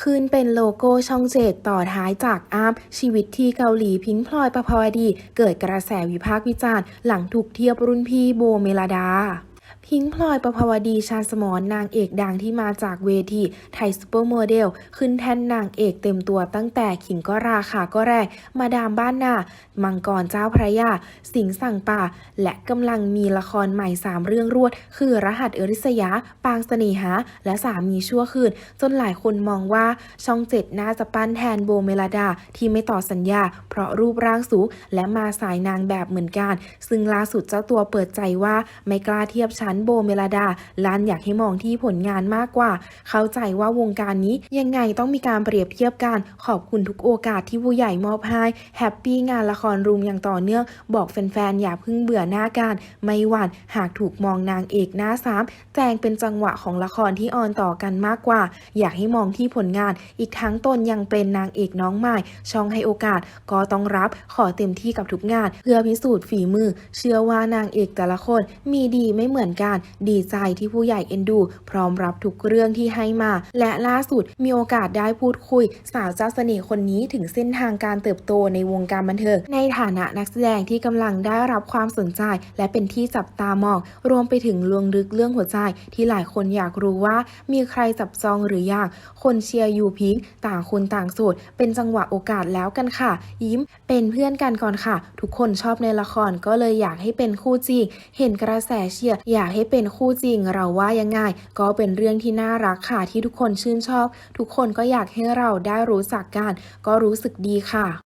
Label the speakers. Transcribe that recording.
Speaker 1: ขึ้นเป็นโลโก้ช่องเจ็ดต่อท้ายจากอาร์มชีวิตที่เกาหลีพิงพลอยประภาวดี เกิดกระแสวิพากษ์วิจารณ์หลังถูกเทียบรุ่นพี่โบเมลดา พิงพลอยประภาวดีชาญสมรนางเอกดังที่มาจากเวทีไทยซูเปอร์โมเดล ขึ้นแท่นนางเอกเต็มตัวตั้งแต่ขิงก็ราขาก็แรงมาดามบ้านนา มังกรเจ้าพระยา สิงสั่งป่า และกำลังมีละครใหม่ 3 เรื่องรวด คือรหัสเอริสยา ปางเสน่หา และสามีชั่วคืน จนหลายคนมองว่าช่องเจ็ดน่าจะปั้นแทนโบเมลดาที่ไม่ต่อสัญญา เพราะรูปร่างสูงและมาสายนางแบบเหมือนกัน ซึ่งล่าสุดเจ้าตัวเปิดใจว่าไม่กล้าเทียบชั้นโบเมลดาลานอยากให้มองที่ผลงานมากกว่า เข้าใจว่าวงการนี้ยังไงต้องมีการเปรียบเทียบกัน ขอบคุณทุกโอกาสที่ผู้ใหญ่มอบให้แฮปปี้งานละครรูมอย่างต่อเนื่อง บอกแฟนๆ อย่าเพิ่งเบื่อหน้ากันไม่หวั่นหากถูกมองนางเอกหน้าสามแจงเป็นจังหวะของละครที่ออนต่อกันมากกว่า อยากให้มองที่ผลงาน อีกทั้งตนยังเป็นนางเอกน้องใหม่ ช่องให้โอกาส ก็ต้องรับขอเต็มที่กับทุกงาน เพื่อพิสูจน์ฝีมือ เชื่อว่านางเอกแต่ละคนมีดีไม่เหมือนกันดีใจที่ผู้ใหญ่เอ็นดู พร้อมรับทุกเรื่องที่ให้มา และล่าสุดมีโอกาสได้พูดคุย สาวเจ้าเสน่ห์คนนี้ถึงเส้นทางการเติบโตในวงการบันเทิงในฐานะนักแสดงที่กำลังได้รับความสนใจ และเป็นที่จับตามอง รวมไปถึงลวงลึกเรื่องหัวใจ ที่หลายคนอยากรู้ว่า มีใครจับจองหรือยังคนเชียร์ยูพิงต่างคนต่างโสดเป็นจังหวะโอกาสแล้วกันค่ะ ยิ้มเป็นเพื่อนกันก่อนค่ะ ทุกคนชอบในละครก็เลยอยากให้เป็นคู่จริงเห็นกระแสเชียร์อยากให้เป็นคู่จริงเราว่ายังไงก็เป็นเรื่องที่น่ารักค่ะที่ทุกคนชื่นชอบ ทุกคนก็อยากให้เราได้รู้จักกัน ก็รู้สึกดีค่ะ